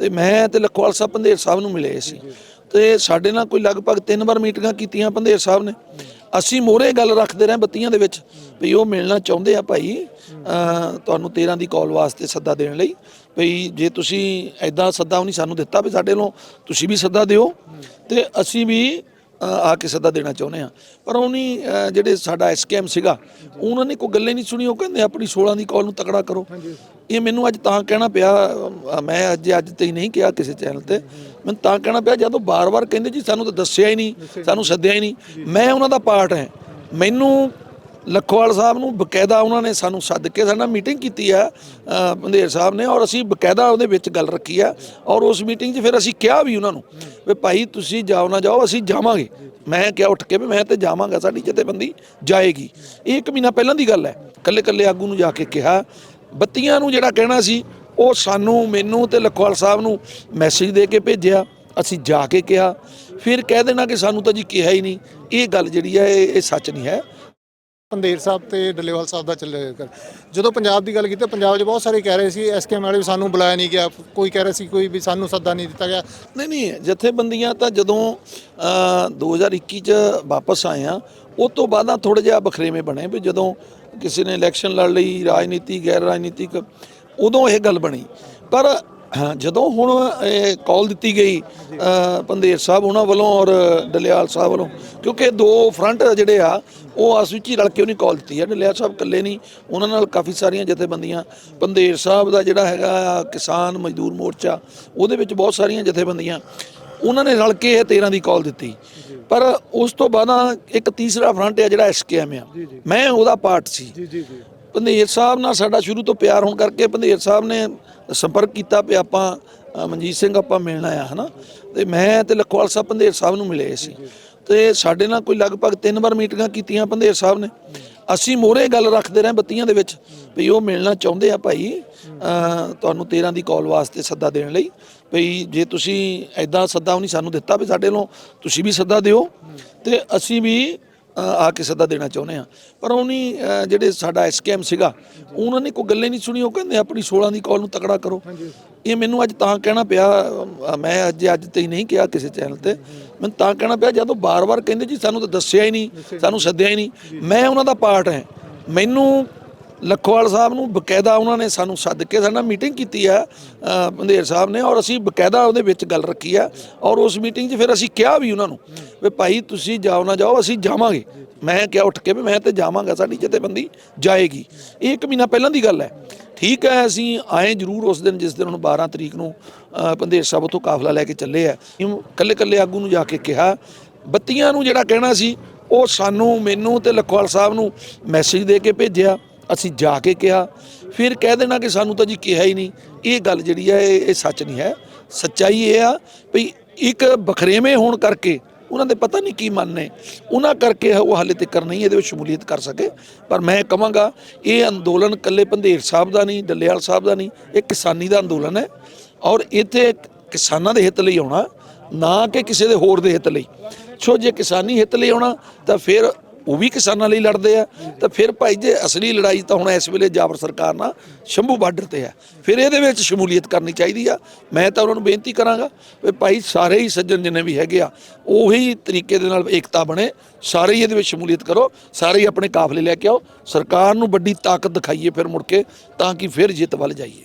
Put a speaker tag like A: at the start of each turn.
A: ਤੇ ਮੈਂ ਤੇ ਲਖਵਾਲ ਸਾਹਿਬ ਪੰਧੇਰ ਸਾਹਿਬ ਨੂੰ ਮਿਲੇ ਸੀ। ਤੇ ਸਾਡੇ ਨਾਲ ਕੋਈ ਲਗਭਗ ਤਿੰਨ ਵਾਰ ਮੀਟਿੰਗਾਂ ਕੀਤੀਆਂ ਪੰਧੇਰ ਸਾਹਿਬ ਨੇ। ਅਸੀਂ ਮੋਹਰੇ ਗੱਲ ਰੱਖਦੇ ਰਹੇ ਬੱਤੀਆਂ ਦੇ ਵਿੱਚ ਵੀ ਉਹ ਮਿਲਣਾ ਚਾਹੁੰਦੇ ਆ ਭਾਈ ਤੁਹਾਨੂੰ 13 ਦੀ ਕਾਲ ਵਾਸਤੇ ਸੱਦਾ ਦੇਣ ਲਈ। ਵੀ ਜੇ ਤੁਸੀਂ ਐਦਾਂ ਸੱਦਾ ਉਹਨੇ ਸਾਨੂੰ ਦਿੱਤਾ ਵੀ ਸਾਡੇ ਵੱਲੋਂ ਤੁਸੀਂ ਵੀ ਸੱਦਾ ਦਿਓ। ਤੇ ਅਸੀਂ ਵੀ ਆ ਕੇ ਸੱਦਾ ਦੇਣਾ ਚਾਹੁੰਦੇ ਆ ਪਰ ਉਹਨੀ ਅ, ਜਿਹੜੇ ਸਾਡਾ ਐਸਕੇਐਮ ਸੀਗਾ ਉਹਨਾਂ ਨੇ ਕੋਈ ਗੱਲੇ ਨਹੀਂ ਸੁਣੀ ਉਹ ਕਹਿੰਦੇ ਆਪਣੀ 16 ਦੀ ਕਾਲ ਨੂੰ ਤਕੜਾ ਕਰੋ। ਇਹ ਮੈਨੂੰ ਅੱਜ ਤਾਂ ਕਹਿਣਾ ਪਿਆ ਮੈਂ ਅੱਜ ਅੱਜ ਤੇ ਹੀ ਨਹੀਂ ਕਿਹਾ ਕਿਸੇ ਚੈਨਲ ਤੇ। ਮੈਨੂੰ ਤਾਂ ਕਹਿਣਾ ਪਿਆ ਜਦੋਂ ਬਾਰ-ਬਾਰ ਕਹਿੰਦੇ ਜੀ ਸਾਨੂੰ ਤਾਂ ਦੱਸਿਆ ਹੀ ਨਹੀਂ ਸਾਨੂੰ ਸੱਦਿਆ ਹੀ ਨਹੀਂ। ਮੈਂ ਉਹਨਾਂ ਦਾ ਪਾਰਟ ਹਾਂ। ਮੈਨੂੰ ਲੱਖੋਵਾਲ ਸਾਹਿਬ ਨੂੰ ਬਕਾਇਦਾ ਉਹਨਾਂ ਨੇ ਸਾਨੂੰ ਸੱਦ ਕੇ ਸਾਡਾ ਮੀਟਿੰਗ ਕੀਤੀ ਆ ਬੰਦੇਰ ਸਾਹਿਬ ਨੇ ਔਰ ਅਸੀਂ ਬਕਾਇਦਾ ਉਹਦੇ ਵਿੱਚ ਗੱਲ ਰੱਖੀ ਆ ਔਰ ਉਸ ਮੀਟਿੰਗ 'ਚ ਫਿਰ ਅਸੀਂ ਕਿਹਾ ਵੀ ਉਹਨਾਂ ਨੂੰ ਵੀ ਭਾਈ ਤੁਸੀਂ ਜਾਓ ਨਾ ਜਾਓ, ਅਸੀਂ ਜਾਵਾਂਗੇ। ਮੈਂ ਕਿਹਾ ਉੱਠ ਕੇ ਵੀ ਮੈਂ ਤੇ ਜਾਵਾਂਗਾ, ਸਾਡੀ ਜਥੇਬੰਦੀ ਜਾਏਗੀ। ਇਹ ਇੱਕ ਮਹੀਨਾ ਪਹਿਲਾਂ ਦੀ ਗੱਲ ਹੈ। ਕੱਲੇ ਕੱਲੇ ਆਗੂ ਨੂੰ ਜਾ ਕੇ ਕਿਹਾ। ਬੱਤੀਆਂ ਨੂੰ ਜਿਹੜਾ ਕਹਿਣਾ ਸੀ, ਉਹ ਸਾਨੂੰ, ਮੈਨੂੰ ਤੇ ਲਖਵਾਲ ਸਾਹਿਬ ਨੂੰ ਮੈਸੇਜ ਦੇ ਕੇ ਭੇਜਿਆ। ਅਸੀਂ ਜਾ ਕੇ ਕਿਹਾ। ਫਿਰ ਕਹਿ ਦੇਣਾ ਕਿ ਸਾਨੂੰ ਤਾਂ ਜੀ ਕਿਹਾ ਹੀ ਨਹੀਂ। ਇਹ ਗੱਲ ਜਿਹੜੀ ਹੈ, ਇਹ ਸੱਚ ਨਹੀਂ ਹੈ।
B: ਪੰਦੇਰ ਸਾਹਿਬ ਤੇ ਡੱਲੇਵਾਲ ਸਾਹਿਬ ਦਾ ਚੱਲੇ ਕਰ ਜਦੋਂ ਪੰਜਾਬ ਦੀ ਗੱਲ ਕੀਤੀ ਪੰਜਾਬ 'ਚ ਬਹੁਤ ਸਾਰੇ ਕਹਿ ਰਹੇ ਸੀ ਐਸਕੇਐਮ ਵਾਲੇ ਵੀ ਸਾਨੂੰ ਬੁਲਾਇਆ ਨਹੀਂ ਗਿਆ ਕੋਈ ਕਹਿ ਰਿਹਾ ਸੀ ਕੋਈ ਵੀ ਸਾਨੂੰ ਸੱਦਾ ਨਹੀਂ ਦਿੱਤਾ ਗਿਆ।
A: ਨਹੀਂ ਨਹੀਂ ਜਥੇਬੰਦੀਆਂ ਤਾਂ ਜਦੋਂ ਅ, 2021 ਚ ਵਾਪਸ ਆਏ ਆ ਉਸ ਤੋਂ ਬਾਅਦ ਥੋੜਾ ਜਿਹਾ ਬਖਰੇਵੇਂ ਬਣੇ ਵੀ ਜਦੋਂ ਕਿਸੇ ਨੇ ਇਲੈਕਸ਼ਨ ਲੜ ਲਈ ਰਾਜਨੀਤੀ ਗੈਰ ਰਾਜਨੀਤਿਕ ਉਦੋਂ ਇਹ ਗੱਲ ਬਣੀ। ਪਰ ਜਦੋਂ ਹੁਣ ਇਹ ਕਾਲ ਦਿੱਤੀ ਗਈ ਅ, ਪੰਦੇਰ ਸਾਹਿਬ ਉਹਨਾਂ ਵੱਲੋਂ ਔਰ ਡਲਿਆਲ ਸਾਹਿਬ ਵੱਲੋਂ ਕਿਉਂਕਿ ਦੋ ਫਰੰਟ ਜਿਹੜੇ ਆ ਉਹ ਆਸ ਵਿੱਚ ਹੀ ਰਲ ਕੇ ਉਹਨੇ ਕਾਲ ਦਿੱਤੀ ਹੈ ਡਲਿਆਲ ਸਾਹਿਬ ਇਕੱਲੇ ਨਹੀਂ ਉਹਨਾਂ ਨਾਲ ਕਾਫੀ ਸਾਰੀਆਂ ਜਥੇਬੰਦੀਆਂ ਪੰਦੇਰ ਸਾਹਿਬ ਦਾ ਜਿਹੜਾ ਹੈਗਾ ਕਿਸਾਨ ਮਜ਼ਦੂਰ ਮੋਰਚਾ ਉਹਦੇ ਵਿੱਚ ਬਹੁਤ ਸਾਰੀਆਂ ਜਥੇਬੰਦੀਆਂ ਉਹਨਾਂ ਨੇ ਰਲ ਕੇ ਇਹ 13 ਦੀ ਕਾਲ ਦਿੱਤੀ। ਪਰ ਉਸ ਤੋਂ ਬਾਅਦ ਇੱਕ ਤੀਸਰਾ ਫਰੰਟ ਹੈ ਜਿਹੜਾ ਐਸਕੇਐਮ ਆ। ਮੈਂ ਉਹਦਾ ਪਾਰਟ ਸੀ। ਪੰਧੇਰ ਸਾਹਿਬ ਨਾਲ ਸਾਡਾ ਸ਼ੁਰੂ ਤੋਂ ਪਿਆਰ ਹੋਣ ਕਰਕੇ ਪੰਧੇਰ ਸਾਹਿਬ ਨੇ ਸੰਪਰਕ ਕੀਤਾ ਵੀ ਆਪਾਂ ਮਨਜੀਤ ਸਿੰਘ ਆਪਾਂ ਮਿਲਣਾ ਆ ਹਨਾ? ਤੇ ਮੈਂ ਤੇ ਲਖਵਾਲ ਸਾਹਿਬ ਪੰਧੇਰ ਸਾਹਿਬ ਨੂੰ ਮਿਲੇ ਸੀ। ਤੇ ਸਾਡੇ ਨਾਲ ਕੋਈ ਲਗਭਗ ਤਿੰਨ ਵਾਰ ਮੀਟਿੰਗਾਂ ਕੀਤੀਆਂ ਪੰਧੇਰ ਸਾਹਿਬ ਨੇ। ਅਸੀਂ ਮੋਹਰੇ ਗੱਲ ਰੱਖਦੇ ਰਹੇ ਬੱਤੀਆਂ ਦੇ ਵਿੱਚ ਵੀ ਉਹ ਮਿਲਣਾ ਚਾਹੁੰਦੇ ਆ ਭਾਈ ਤੁਹਾਨੂੰ 13 ਦੀ ਕਾਲ ਵਾਸਤੇ ਸੱਦਾ ਦੇਣ ਲਈ ਵੀ ਜੇ ਤੁਸੀਂ ਐਦਾਂ ਸੱਦਾ ਉਹਨੇ ਸਾਨੂੰ ਦਿੱਤਾ ਵੀ ਸਾਡੇ ਵੱਲੋਂ ਤੁਸੀਂ ਵੀ ਸੱਦਾ ਦਿਓ ਤੇ ਅਸੀਂ ਵੀ ਆ ਕੇ ਸੱਦਾ ਦੇਣਾ ਚਾਹੁੰਦੇ ਆ ਪਰ ਉਹਨੀ ਅ, ਜਿਹੜੇ ਸਾਡਾ ਐਸਕੇਐਮ ਸੀਗਾ ਉਹਨਾਂ ਨੇ ਕੋਈ ਗੱਲੇ ਨਹੀਂ ਸੁਣੀ ਉਹ ਕਹਿੰਦੇ ਆਪਣੀ 16 ਦੀ ਕਾਲ ਨੂੰ ਤਕੜਾ ਕਰੋ। ਇਹ ਮੈਨੂੰ ਅੱਜ ਤਾਂ ਕਹਿਣਾ ਪਿਆ ਮੈਂ ਅੱਜ ਅੱਜ ਤੇ ਹੀ ਨਹੀਂ ਕਿਹਾ ਕਿਸੇ ਚੈਨਲ ਤੇ। ਮੈਨੂੰ ਤਾਂ ਕਹਿਣਾ ਪਿਆ ਜਦੋਂ ਬਾਰ-ਬਾਰ ਕਹਿੰਦੇ ਜੀ ਸਾਨੂੰ ਤਾਂ ਦੱਸਿਆ ਹੀ ਨਹੀਂ ਸਾਨੂੰ ਸੱਦਿਆ ਹੀ ਨਹੀਂ। ਮੈਂ ਉਹਨਾਂ ਦਾ ਪਾਰਟ ਹਾਂ। ਮੈਨੂੰ ਲੱਖੋਵਾਲ ਸਾਹਿਬ ਨੂੰ ਬਕਾਇਦਾ ਉਹਨਾਂ ਨੇ ਸਾਨੂੰ ਸੱਦ ਕੇ ਸਾਡਾ ਮੀਟਿੰਗ ਕੀਤੀ ਆ ਅ, ਪੰਧੇਰ ਸਾਹਿਬ ਨੇ ਔਰ ਅਸੀਂ ਬਕਾਇਦਾ ਉਹਦੇ ਵਿੱਚ ਗੱਲ ਰੱਖੀ ਆ ਔਰ ਉਸ ਮੀਟਿੰਗ 'ਚ ਫਿਰ ਅਸੀਂ ਕਿਹਾ ਵੀ ਉਹਨਾਂ ਨੂੰ ਵੀ ਭਾਈ ਤੁਸੀਂ ਜਾਓ ਨਾ ਜਾਓ ਅਸੀਂ ਜਾਵਾਂਗੇ। ਮੈਂ ਕਿਹਾ ਉੱਠ ਕੇ ਵੀ ਮੈਂ ਤੇ ਜਾਵਾਂਗਾ ਸਾਡੀ ਜਥੇਬੰਦੀ ਜਾਏਗੀ। ਇਹ ਇੱਕ ਮਹੀਨਾ ਪਹਿਲਾਂ ਦੀ ਗੱਲ ਹੈ। ਠੀਕ ਹੈ ਅਸੀਂ ਆਏ ਜ਼ਰੂਰ ਉਸ ਦਿਨ ਜਿਸ ਦਿਨ ਹੁਣ 12 ਤਰੀਕ ਨੂੰ ਅ, ਪੰਧੇਰ ਸਾਹਿਬ ਉੱਥੋਂ ਕਾਫਲਾ ਲੈ ਕੇ ਚੱਲੇ ਆ ਕੱਲੇ ਕੱਲੇ ਆਗੂ ਨੂੰ ਜਾ ਕੇ ਕਿਹਾ। ਬੱਤੀਆਂ ਨੂੰ ਜਿਹੜਾ ਕਹਿਣਾ ਸੀ ਉਹ ਸਾਨੂੰ ਮੈਨੂੰ ਤੇ ਲਖਵਾਲ ਸਾਹਿਬ ਨੂੰ ਮੈਸੇਜ ਦੇ ਕੇ ਭੇਜਿਆ। ਅਸੀਂ ਜਾ ਕੇ ਕਿਹਾ, ਫਿਰ ਕਹਿ ਦੇਣਾ ਕਿ ਸਾਨੂੰ ਤਾਂ ਜੀ ਕਿਹਾ ਹੀ ਨਹੀਂ। ਇਹ ਗੱਲ ਜਿਹੜੀ ਹੈ ਇਹ ਸੱਚ ਨਹੀਂ ਹੈ। ਸੱਚਾਈ ਇਹ ਆ ਵੀ ਇੱਕ ਬਖਰੇਵੇਂ ਹੋਣ ਕਰਕੇ ਉਹਨਾਂ ਦੇ ਪਤਾ ਨਹੀਂ ਕੀ ਮਨ ਨੇ। ਉਹਨਾਂ ਕਰਕੇ ਉਹ ਹਾਲੇ ਤੱਕ ਨਹੀਂ ਇਹਦੇ ਵਿੱਚ ਸ਼ਮੂਲੀਅਤ ਕਰ ਸਕੇ। ਪਰ ਮੈਂ ਕਹਾਂਗਾ, ਇਹ ਅੰਦੋਲਨ ਕੱਲੇ ਪੰਧੇਰ ਸਾਹਿਬ ਦਾ ਨਹੀਂ, ਡੱਲੇਵਾਲ ਸਾਹਿਬ ਦਾ ਨਹੀਂ, ਇਹ ਕਿਸਾਨੀ ਦਾ ਅੰਦੋਲਨ ਹੈ। ਔਰ ਇੱਥੇ ਕਿਸਾਨਾਂ ਦੇ ਹਿੱਤ ਲਈ ਆਉਣਾ, ਨਾ ਕਿ ਕਿਸੇ ਦੇ ਹੋਰ ਦੇ ਹਿੱਤ ਲਈ। ਸੋ ਜੇ ਕਿਸਾਨੀ ਹਿੱਤ ਲਈ ਆਉਣਾ, ਤਾਂ ਫਿਰ ਉਹ ਵੀ ਕਿਸਾਨਾਂ ਲਈ ਲੜਦੇ ਆ। ਤਾਂ ਫਿਰ ਭਾਈ ਜੇ ਅਸਲੀ ਲੜਾਈ ਤਾਂ ਹੁਣ ਇਸ ਵੇਲੇ ਜਾਬਰ ਸਰਕਾਰ ਨਾਲ ਸ਼ੰਭੂ ਬਾਰਡਰ ਤੇ ਹੈ। ਫਿਰ ਇਹਦੇ ਵਿੱਚ ਸ਼ਮੂਲੀਅਤ ਕਰਨੀ ਚਾਹੀਦੀ ਆ। ਮੈਂ ਤਾਂ ਉਹਨਾਂ ਨੂੰ ਬੇਨਤੀ ਕਰਾਂਗਾ ਵੀ ਭਾਈ ਸਾਰੇ ਹੀ ਸੱਜਣ ਜਿੰਨੇ ਵੀ ਹੈਗੇ ਆ, ਉਹੀ ਤਰੀਕੇ ਦੇ ਨਾਲ ਏਕਤਾ ਬਣੇ। ਸਾਰੇ ਹੀ ਇਹਦੇ ਵਿੱਚ ਸ਼ਮੂਲੀਅਤ ਕਰੋ। ਸਾਰੇ ਹੀ ਆਪਣੇ ਕਾਫਲੇ ਲੈ ਕੇ ਆਓ। ਸਰਕਾਰ ਨੂੰ ਵੱਡੀ ਤਾਕਤ ਦਿਖਾਈਏ ਫਿਰ ਮੁੜ ਕੇ, ਤਾਂ ਕਿ ਫਿਰ ਜਿੱਤ ਵੱਲ ਜਾਈਏ।